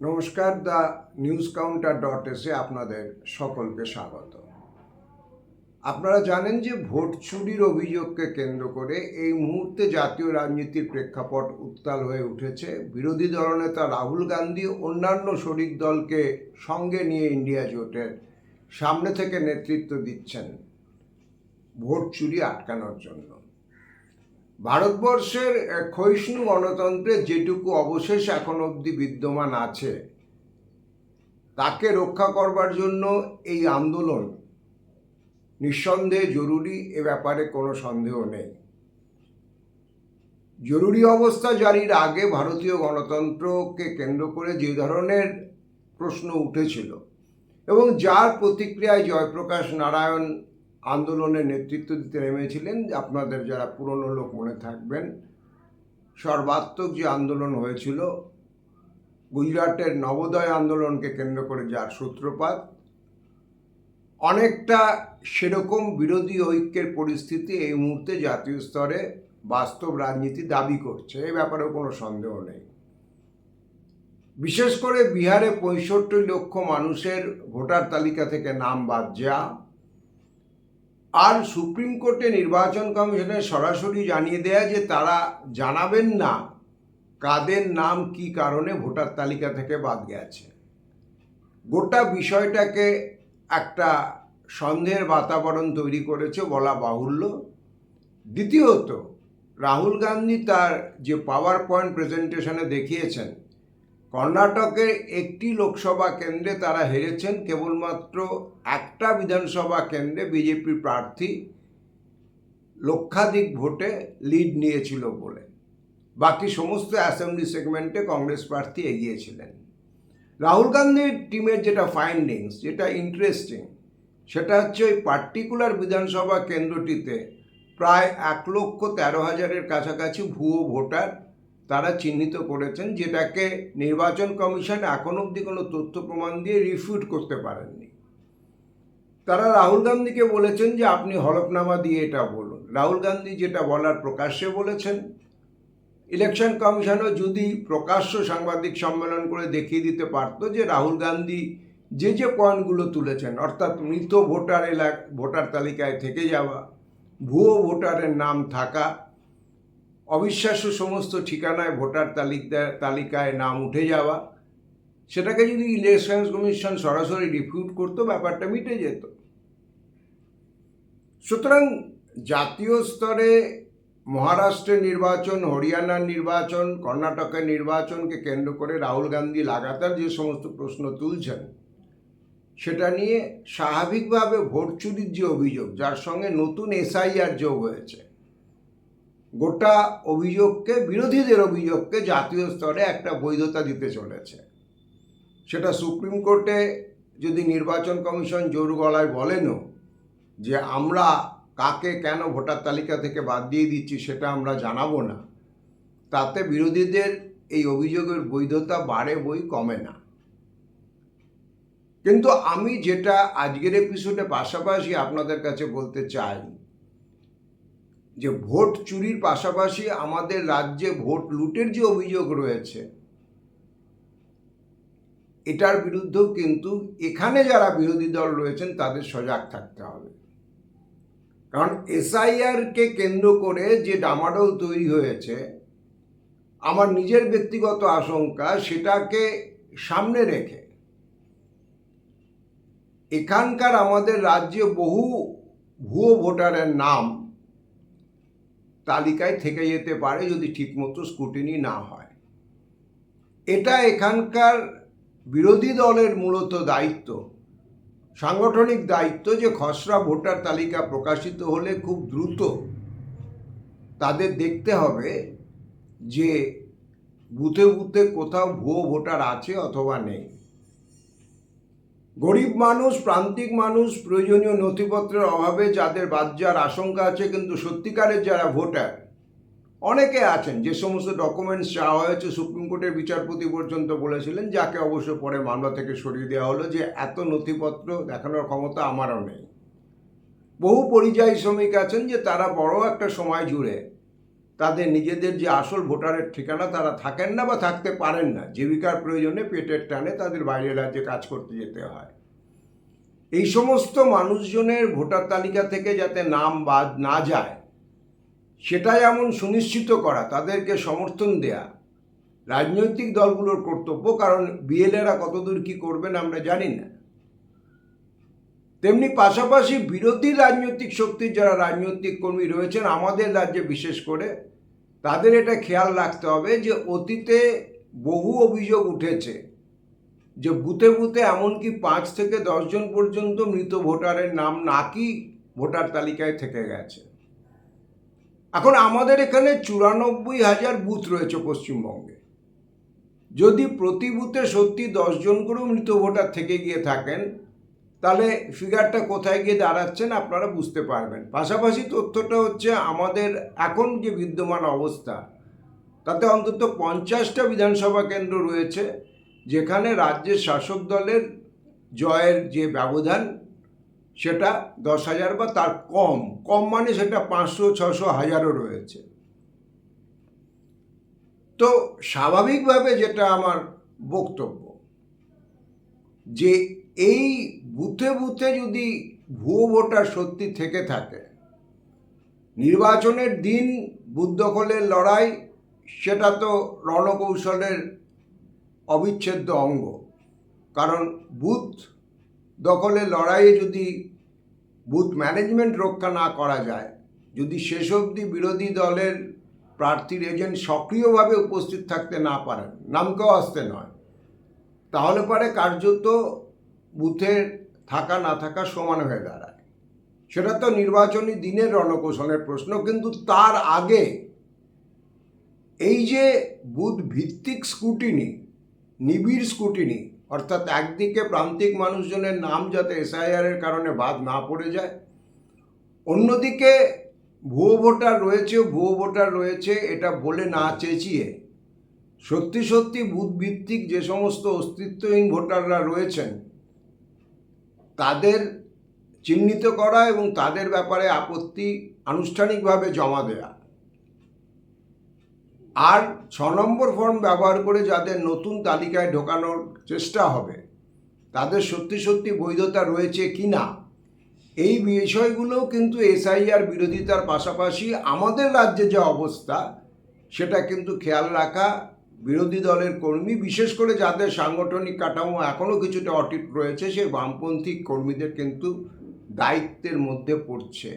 নমস্কার, the news counter dot এসে আপনাদের সকলকে স্বাগত। আপনারা জানেন যে ভোট চুরির অভিযোগকে কেন্দ্র করে এই মুহূর্তে জাতীয় রাজনীতির প্রেক্ষাপট উত্তাল হয়ে উঠেছে। বিরোধী দলনেতা রাহুল গান্ধী অন্যান্য শরিক দলকে সঙ্গে নিয়ে ইন্ডিয়া জোটের সামনে থেকে নেতৃত্ব দিচ্ছেন ভোট চুরি আটকানোর জন্য। ভারতবর্ষের ক্ষয়িষ্ণু গণতন্ত্রে যেটুকু অবশেষ এখন অবধি বিদ্যমান আছে, তাকে রক্ষা করবার জন্য এই আন্দোলন নিঃসন্দেহে জরুরি, এ ব্যাপারে কোনো সন্দেহ নেই। জরুরি অবস্থা জারির আগে ভারতীয় গণতন্ত্রকে কেন্দ্র করে যে ধরনের প্রশ্ন উঠেছিল এবং যার প্রতিক্রিয়ায় জয়প্রকাশ নারায়ণ আন্দোলনের নেতৃত্ব দিতে নেমেছিলেন আপনাদের যারা পুরনো লোক মনে থাকবেন। সর্বাত্মক যে আন্দোলন হয়েছিল, গুজরাটের নবোদয় আন্দোলনকে কেন্দ্র করে যার সূত্রপাত, অনেকটা সেরকম বিরোধী ঐক্যের পরিস্থিতি এই মুহূর্তে জাতীয় স্তরে বাস্তব রাজনীতি দাবি করছে, এ ব্যাপারেও কোনো সন্দেহ নেই। বিশেষ করে বিহারে পঁয়ষট্টি লক্ষ মানুষের ভোটার তালিকা থেকে নাম বাদ যাওয়া আর সুপ্রিম কোর্টে নির্বাচন কমিশনের সরাসরি জানিয়ে দেয়া যে তারা জানাবেন না কাদের নাম, কি কারণে ভোটার তালিকা থেকে বাদ গেছে। গোটা বিষয়টাকে একটা সন্দেহের বাতাবরণ তৈরি করেছে বলা বাহুল্য। দ্বিতীয়ত, রাহুল গান্ধী তার যে পাওয়ার পয়েন্ট প্রেজেন্টেশনে দেখিয়েছেন কর্ণাটকের একটি লোকসভা কেন্দ্রে তারা হেরেছেন কেবলমাত্র একটা বিধানসভা কেন্দ্রে বিজেপি প্রার্থী লক্ষাধিক ভোটে লিড নিয়েছিল বলে। বাকি সমস্ত অ্যাসেম্বলি সেগমেন্টে কংগ্রেস প্রার্থী এগিয়েছিলেন। রাহুল গান্ধীর টিমের যেটা ফাইন্ডিংস যেটা ইন্টারেস্টিং সেটা হচ্ছে ওই পার্টিকুলার বিধানসভা কেন্দ্রটিতে প্রায় এক লক্ষ তেরো হাজারের কাছাকাছি ভুয়ো ভোটার তারা চিহ্নিত করেছেন যেটাকে নির্বাচন কমিশন এখন অবধি কোনো তথ্য প্রমাণ দিয়ে রিফিউট করতে পারেননি। তারা রাহুল গান্ধীকে বলেছেন যে আপনি হলফনামা দিয়ে এটা বলুন। রাহুল গান্ধী যেটা বলার প্রকাশ্যে বলেছেন, ইলেকশন কমিশনও যদি প্রকাশ্য সাংবাদিক সম্মেলন করে দেখিয়ে দিতে পারতো যে রাহুল গান্ধী যে যে পয়েন্টগুলো তুলেছেন, অর্থাৎ মৃত ভোটার এলাক, ভোটার তালিকায় থেকে যাওয়া, ভুয়ো ভোটারের নাম থাকা অবিশ্বাস্য সমস্ত ঠিকানায় ভোটার তালিকা তালিকায় নাম উঠে যাওয়া। সেটাকে যদি ইলেকশন কমিশন সরাসরি রিফিউট করতো, ব্যাপারটা মিটে যেত। সুতরাং জাতীয় স্তরে মহারাষ্ট্রের নির্বাচন, হরিয়ানার নির্বাচন, কর্ণাটকের নির্বাচনকে কেন্দ্র করে রাহুল গান্ধী লাগাতার যে সমস্ত প্রশ্ন তুলছেন, সেটা নিয়ে স্বাভাবিকভাবে ভোট চুরির যে অভিযোগ, যার সঙ্গে নতুন এসআইআর যোগ হয়েছে গোটা অভিযোগকে, বিরোধীদের অভিযোগকে জাতীয় স্তরে একটা বৈধতা দিতে চলেছে। সেটা সুপ্রিম কোর্টে যদি নির্বাচন কমিশন জোর গলায় বলেনও যে আমরা কাকে কেন ভোটার তালিকা থেকে বাদ দিয়ে দিচ্ছি সেটা আমরা জানাব না, তাতে বিরোধীদের এই অভিযোগের বৈধতা বাড়ে বই কমে না। কিন্তু আমি যেটা আজকের এপিসোডে পাশাপাশি আপনাদের কাছে বলতে চাই যে ভোট চুরির পাশাপাশি আমাদের রাজ্যে ভোট লুটের যে অভিযোগ রয়েছে, এটার বিরুদ্ধেও কিন্তু এখানে যারা বিরোধী দল রয়েছেন তাদের সজাগ থাকতে হবে। কারণ এসআইআরকে কেন্দ্র করে যে ডামাডোল তৈরি হয়েছে, আমার নিজের ব্যক্তিগত আশঙ্কা সেটাকে সামনে রেখে এখানকার আমাদের রাজ্যে বহু ভুয়ো ভোটারের নাম তালিকায় থেকে যেতে পারে যদি ঠিকমতো স্কুটিনি না হয়। এটা এখানকার বিরোধী দলের মূলত দায়িত্ব। সাংগঠনিক দায়িত্ব যে খসড়া ভোটার তালিকা প্রকাশিত হলে খুব দ্রুত তাদের দেখতে হবে যে বুথে বুথে কোথাও ভুয়ো ভোটার আছে অথবা নেই। গরিব মানুষ, প্রান্তিক মানুষ, প্রয়োজনীয় নথিপত্রের অভাবে যাদের বাদ যাওয়ার আশঙ্কা আছে, কিন্তু সত্যিকারের যারা ভোটার, অনেকে আছেন, যে সমস্ত ডকুমেন্টস চাওয়া হয়েছে সুপ্রিম কোর্টের বিচারপতি পর্যন্ত বলেছিলেন, যাকে অবশ্য পরে মামলা থেকে সরিয়ে দেওয়া হলো যে এত নথিপত্র দেখানোর ক্ষমতা আমারও নেই। বহু পরিযায়ী শ্রমিক আছেন যে তারা বড় একটা সময় জুড়ে তাদের নিজেদের যে আসল ভোটারের ঠিকানা তারা থাকেন না বা থাকতে পারেন না। জীবিকার প্রয়োজনে পেটের টানে তাদের বাইরের রাজ্যে কাজ করতে যেতে হয়। এই সমস্ত মানুষজনের ভোটার তালিকা থেকে যাতে নাম বাদ না যায়, সেটা যেমন সুনিশ্চিত করা, তাদেরকে সমর্থন দেয়া, রাজনৈতিক দলগুলোর কর্তব্য, কারণ বিএলএরা কতদূর কি করবেন আমরা জানি না। তেমনি পাশাপাশি বিরোধী রাজনৈতিক শক্তির যারা রাজনৈতিক কর্মী রয়েছেন আমাদের রাজ্যে বিশেষ করে, তাদের এটা খেয়াল রাখতে হবে যে অতীতে বহু অভিযোগ উঠেছে যে বুথে বুথে এমনকি পাঁচ থেকে দশজন পর্যন্ত মৃত ভোটারের নাম নাকি ভোটার তালিকায় থেকে গেছে। এখন আমাদের এখানে চুরানব্বই হাজার বুথ রয়েছে পশ্চিমবঙ্গে। যদি প্রতি বুথে সত্যি দশজন করেও মৃত ভোটার থেকে গিয়ে থাকেন তাহলে ফিগারটা কোথায় গিয়ে দাঁড়াচ্ছেন আপনারা বুঝতে পারবেন। পাশাপাশি তথ্যটা হচ্ছে আমাদের এখন যে বিদ্যমান অবস্থা, তাতে অন্তত পঞ্চাশটা বিধানসভা কেন্দ্র রয়েছে, যেখানে রাজ্যের শাসক দলের জয়ের যে ব্যবধান, সেটা দশ হাজার বা তার কম কম মানে সেটা পাঁচশো, ছশো, হাজারও রয়েছে। তো স্বাভাবিকভাবে যেটা আমার বক্তব্য, যে এই বুথে বুথে যদি ভুয়ো ভোটার সত্যি থেকে থাকে, নির্বাচনের দিন বুথ দখলের লড়াই, সেটা তো রণকৌশলের অবিচ্ছেদ্য অঙ্গ। কারণ বুথ দখলের লড়াইয়ে যদি বুথ ম্যানেজমেন্ট রক্ষা না করা যায়, যদি শেষ অবধি বিরোধী দলের প্রার্থীর এজেন্ট সক্রিয়ভাবে উপস্থিত থাকতে না পারেন, নামকেও আসতে নয়, তাহলে পরে কার্যত বুথের থাকা, না থাকা সমান হয়ে দাঁড়ায়। সেটা তো নির্বাচনী দিনের রণকৌশলের প্রশ্ন, কিন্তু তার আগে এই যে বুথ ভিত্তিক স্কুটিনি নিবিড় স্কুটিনি অর্থাৎ একদিকে প্রান্তিক মানুষজনের নাম যাতে এসআইআরের কারণে বাদ না পড়ে যায়, অন্যদিকে ভুয়ো ভোটার রয়েছে, ভুয়ো ভোটার রয়েছে, এটা বলে না চেঁচিয়ে, সত্যি সত্যি বুথ ভিত্তিক যে সমস্ত অস্তিত্বহীন ভোটাররা রয়েছেন তাদের চিহ্নিত করা এবং তাদের ব্যাপারে আপত্তি আনুষ্ঠানিকভাবে জমা দেয়া। আর ছ নম্বর ফর্ম ব্যবহার করে যাদের নতুন তালিকায় ঢোকানোর চেষ্টা হবে, তাদের সত্যি সত্যি বৈধতা রয়েছে কি না, এই বিষয়গুলোও কিন্তু এসআইআর বিরোধিতার পাশাপাশি আমাদের রাজ্যে যে অবস্থা, সেটা কিন্তু খেয়াল রাখা বিরোধী দলের কর্মী, বিশেষ করে যাদের সাংগঠনিক কাঠামো এখনও কিছুটা অটিট রয়েছে, সে বামপন্থী কর্মীদের কিন্তু দায়িত্বের মধ্যে পড়ছে।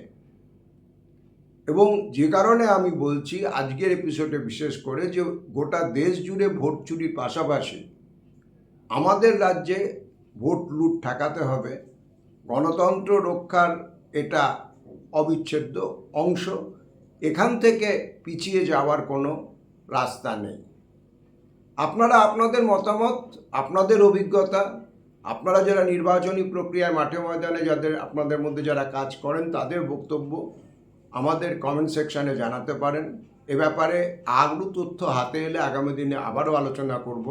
এবং যে কারণে আমি বলছি, আজকের এপিসোডে বিশেষ করে যে গোটা দেশ জুড়ে ভোট চুরির পাশাপাশি আমাদের রাজ্যে ভোট লুট ঠেকাতে হবে। গণতন্ত্র রক্ষার এটা অবিচ্ছেদ্য অংশ। এখান থেকে পিছিয়ে যাওয়ার কোনো রাস্তা নেই। আপনারা আপনাদের মতামত, আপনাদের অভিজ্ঞতা, আপনারা যারা নির্বাচনী প্রক্রিয়ায় মাঠে ময়দানে যাদের, আপনাদের মধ্যে যারা কাজ করেন তাদের বক্তব্য আমাদের কমেন্ট সেকশানে জানাতে পারেন। এ ব্যাপারে আরও তথ্য হাতে এলে আগামী দিনে আবারও আলোচনা করব।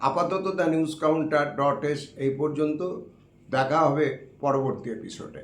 আপাতত the news counter dot S এই পর্যন্ত। দেখা হবে পরবর্তী এপিসোডে